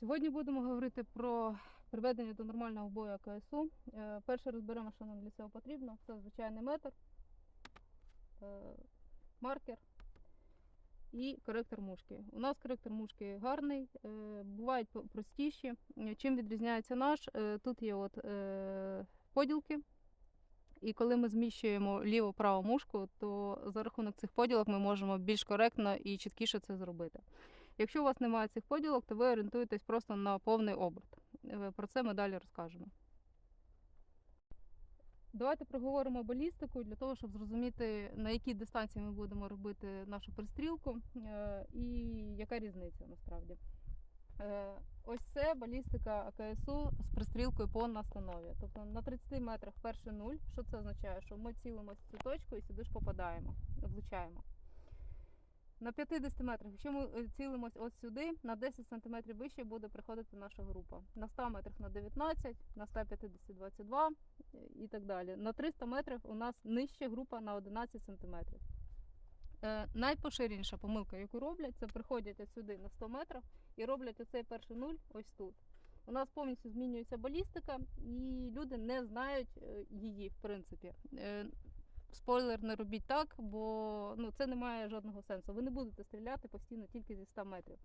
Сьогодні будемо говорити про приведення до нормального бою АКСУ. Е, Перше розберемо, що нам для цього потрібно. Це звичайний метр, е, маркер і коректор мушки. У нас коректор мушки гарний, е, бувають простіші. Чим відрізняється наш? Тут є от поділки. І коли ми зміщуємо ліву-праву мушку, то за рахунок цих поділок ми можемо більш коректно і чіткіше це зробити. Якщо у вас немає цих поділок, то ви орієнтуєтесь просто на повний оберт. Е, Про це ми далі розкажемо. Давайте проговоримо балістику для того, щоб зрозуміти, на якій дистанції ми будемо робити нашу пристрілку е, і яка різниця насправді. Е, Ось це балістика АКСУ з пристрілкою по настанові. Тобто на 30 метрах перший нуль. Що це означає? Що ми цілимось в цю точку і сюди ж попадаємо, влучаємо. На 50 метрах, якщо ми е, цілимось ось сюди, на 10 см вище буде приходити наша група. На 100 метрах на 19, на 150 22 е, і так далі. На 300 метрах у нас нижча група на 11 см. Е, найпоширеніша помилка, яку роблять, це приходять сюди на 100 метрів і роблять оцей перший нуль ось тут. У нас повністю змінюється балістика, і люди не знають е, її, в принципі. Е, Спойлер, не робіть так, бо ну, це не має жодного сенсу. Ви не будете стріляти постійно тільки зі 100 метрів.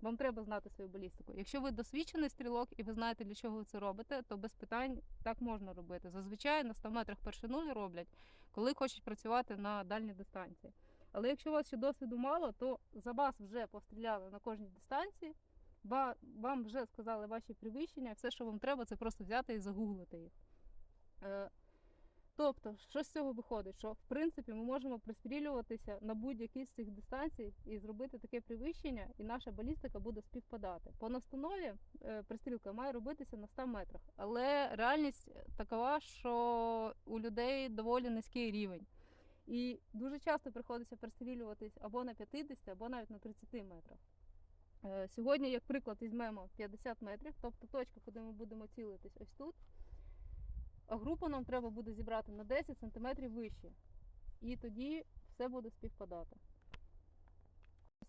Вам треба знати свою балістику. Якщо ви досвідчений стрілок і ви знаєте, для чого ви це робите, то без питань так можна робити. Зазвичай на 100 метрах перший нуль роблять, коли хочуть працювати на дальній дистанції. Але якщо у вас ще досвіду мало, то за вас вже постріляли на кожній дистанції, вам вже сказали ваші привищення, все, що вам треба, це просто взяти і загуглити їх. Тобто, що з цього виходить? Що в принципі ми можемо пристрілюватися на будь-якій з цих дистанцій і зробити таке привищення, і наша балістика буде співпадати. По настанові е, пристрілка має робитися на 100 метрах, але реальність такова, що у людей доволі низький рівень. І дуже часто приходиться пристрілюватись або на 50, або навіть на 30 метрах. Е, Сьогодні, як приклад, візьмемо 50 метрів, тобто точка, куди ми будемо цілитись ось тут. А групу нам треба буде зібрати на 10 см вище. І тоді все буде співпадати.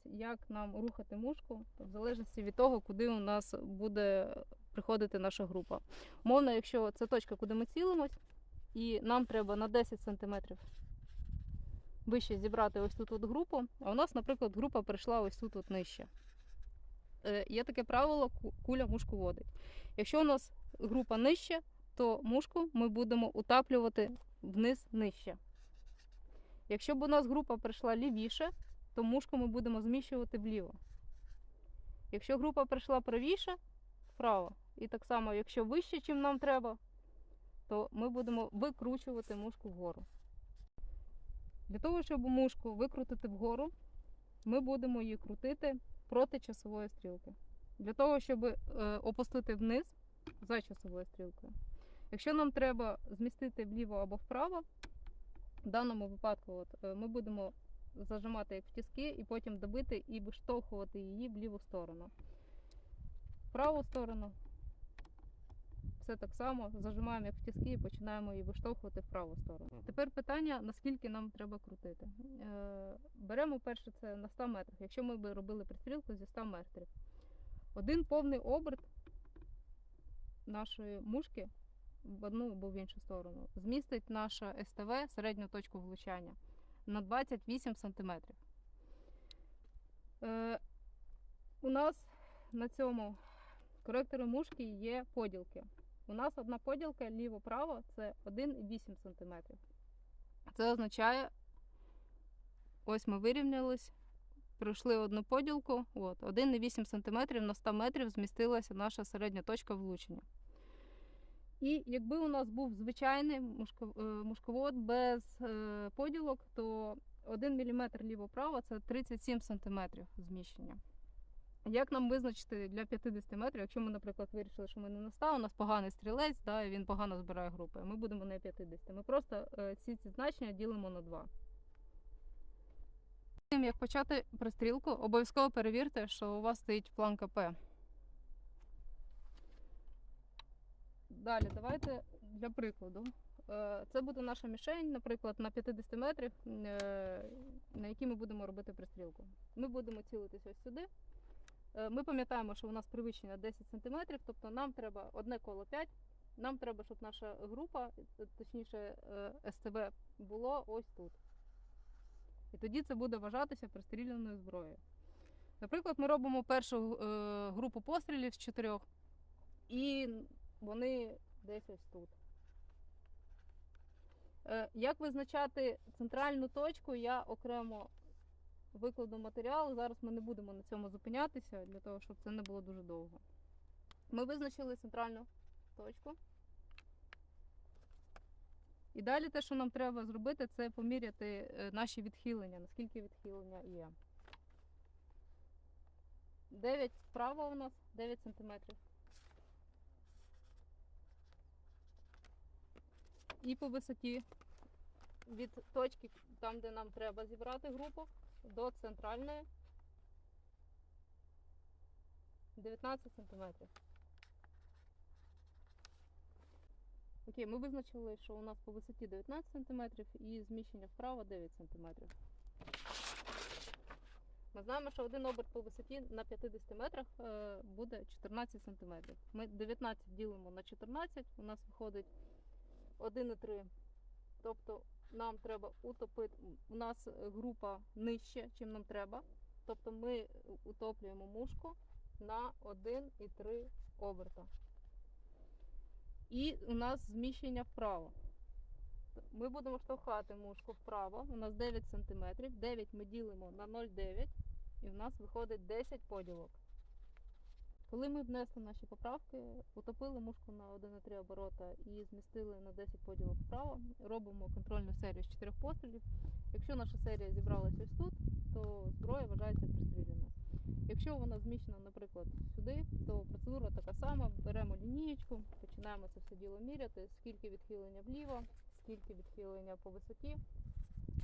Як нам рухати мушку, в залежності від того, куди у нас буде приходити наша група. Умовно, якщо це точка, куди ми цілимось, і нам треба на 10 см вище зібрати ось тут от групу, а у нас, наприклад, група прийшла ось тут от нижче. Е, Є таке правило, куля мушку водить. Якщо у нас група нижче, то мушку ми будемо утаплювати вниз нижче. Якщо б у нас група прийшла лівіше, то мушку ми будемо зміщувати вліво. Якщо група прийшла правіше, вправо. І так само, якщо вище, чим нам треба, то ми будемо викручувати мушку вгору. Для того, щоб мушку викрутити вгору, ми будемо її крутити проти часової стрілки. Для того, щоб е, опустити вниз за часовою стрілкою. Якщо нам треба змістити вліво або вправо, в даному випадку от, е, ми будемо зажимати як в тіски і потім добити і виштовхувати її в ліву сторону. В праву сторону все так само, зажимаємо як в тіски і починаємо її виштовхувати в праву сторону. Тепер питання, наскільки нам треба крутити. Е, Беремо перше це на 100 метрах. Якщо ми би робили пристрілку зі 100 метрів, один повний оберт нашої мушки в одну або в іншу сторону змістить наша СТВ середню точку влучання на 28 см. Е, у нас на цьому коректорі мушки є поділки. У нас одна поділка ліво-право це 1,8 см. Це означає, ось ми вирівнялись, пройшли одну поділку, от, 1,8 см на 100 метрів змістилася наша середня точка влучення. І якби у нас був звичайний е, мушковод без е, поділок, то 1 мм ліво-право це 37 см зміщення. Як нам визначити для 50 метрів, якщо ми, наприклад, вирішили, що ми не на 100, у нас поганий стрілець, да, і він погано збирає групи, ми будемо на 50. Ми просто е, ці, ці значення ділимо на 2. Тим, як почати пристрілку, обов'язково перевірте, що у вас стоїть планка П. Далі, давайте для прикладу. Е, Це буде наша мішень, наприклад, на 50 метрів, е, на якій ми будемо робити пристрілку. Ми будемо цілитись ось сюди. Е, Ми пам'ятаємо, що у нас перевищення 10 см, тобто нам треба одне коло 5. Нам треба, щоб наша група, точніше СТБ, було ось тут. І тоді це буде вважатися пристріляною зброєю. Наприклад, ми робимо першу групу пострілів з чотирьох, і вони десь ось тут. Е, Як визначати центральну точку, я окремо викладу матеріал. Зараз ми не будемо на цьому зупинятися, для того, щоб це не було дуже довго. Ми визначили центральну точку. І далі те, що нам треба зробити, це поміряти е, наші відхилення, наскільки відхилення є. 9 справа у нас 9 сантиметрів. І по висоті від точки, там, де нам треба зібрати групу, до центральної 19 сантиметрів. Окей, ми визначили, що у нас по висоті 19 сантиметрів і зміщення вправо 9 сантиметрів. Ми знаємо, що один оберт по висоті на 50 метрах е, буде 14 сантиметрів. Ми 19 ділимо на 14, у нас виходить 1,3. Тобто нам треба утопити. У нас група нижче, чим нам треба. Тобто ми утоплюємо мушку на 1,3 оберта. І у нас зміщення вправо. Ми будемо штовхати мушку вправо. У нас 9 см. 9 ми ділимо на 0,9 і в нас виходить 10 поділок. Коли ми внесли наші поправки, утопили мушку на 1,3 оборота і змістили на 10 поділок вправо, робимо контрольну серію з 4 пострілів. Якщо наша серія зібралася ось тут, то зброя вважається пристріляною. Якщо вона зміщена, наприклад, сюди, то процедура така сама. Беремо лінієчку, починаємо це все діло міряти, скільки відхилення вліво, скільки відхилення по висоті.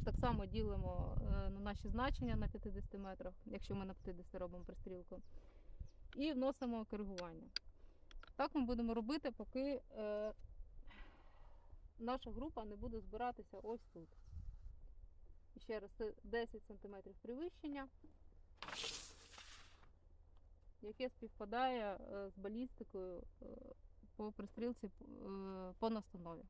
Так само ділимо е, на наші значення на 50 метрах, якщо ми на 50 робимо пристрілку, і вносимо коригування. Так ми будемо робити, поки е, наша група не буде збиратися ось тут. Ще раз, це 10 см привищення яке співпадає е, з балістикою е, по пристрілці е, по настанові.